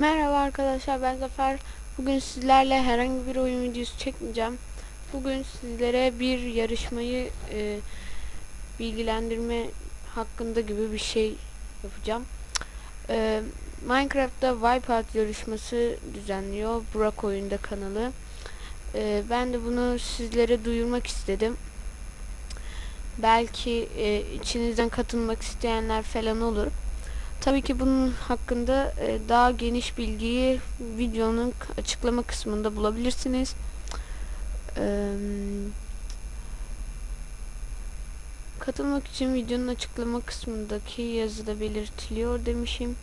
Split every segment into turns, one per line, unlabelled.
Merhaba arkadaşlar ben Zafer. Bugün sizlerle herhangi bir oyun videosu çekmeyeceğim. Bugün sizlere bir yarışmayı e, bilgilendirme hakkında gibi bir şey yapacağım. E, Minecraft'ta Wipeout yarışması düzenliyor Burak Oyunda kanalı. E, ben de bunu sizlere duyurmak istedim. Belki e, içinizden katılmak isteyenler falan olur. Tabii ki bunun hakkında e, daha geniş bilgiyi videonun açıklama kısmında bulabilirsiniz. Katılmak için videonun açıklama kısmındaki yazıda belirtiliyor demişim.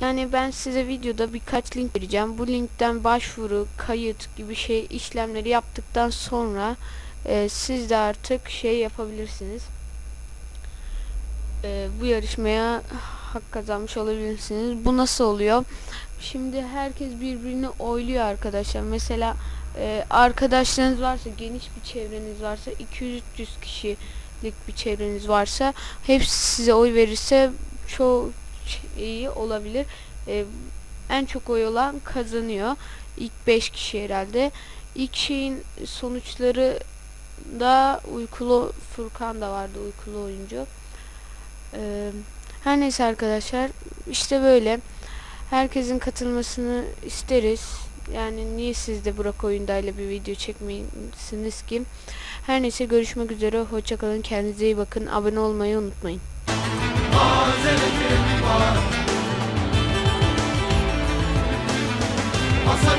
Yani ben size videoda birkaç link vereceğim. Bu linkten başvuru, kayıt gibi şey işlemleri yaptıktan sonra e, siz de artık şey yapabilirsiniz. E, bu yarışmaya hak kazanmış olabilirsiniz. Bu nasıl oluyor? Şimdi herkes birbirini oyluyor arkadaşlar. Mesela e, arkadaşlarınız varsa, geniş bir çevreniz varsa, 200-300 kişilik bir çevreniz varsa, hepsi size oy verirse çoğu ç- iyi olabilir. E, en çok oy olan kazanıyor. İlk 5 kişi herhalde. İlk şeyin sonuçları da uykulu Furkan da vardı uykulu oyuncu. Eee, her neyse arkadaşlar işte böyle herkesin katılmasını isteriz. Yani niye siz de Burak Oyunda'yla bir video çekmeyesiniz ki? Her neyse görüşmek üzere. Hoşçakalın. Kendinize iyi bakın. Abone olmayı unutmayın.
Asa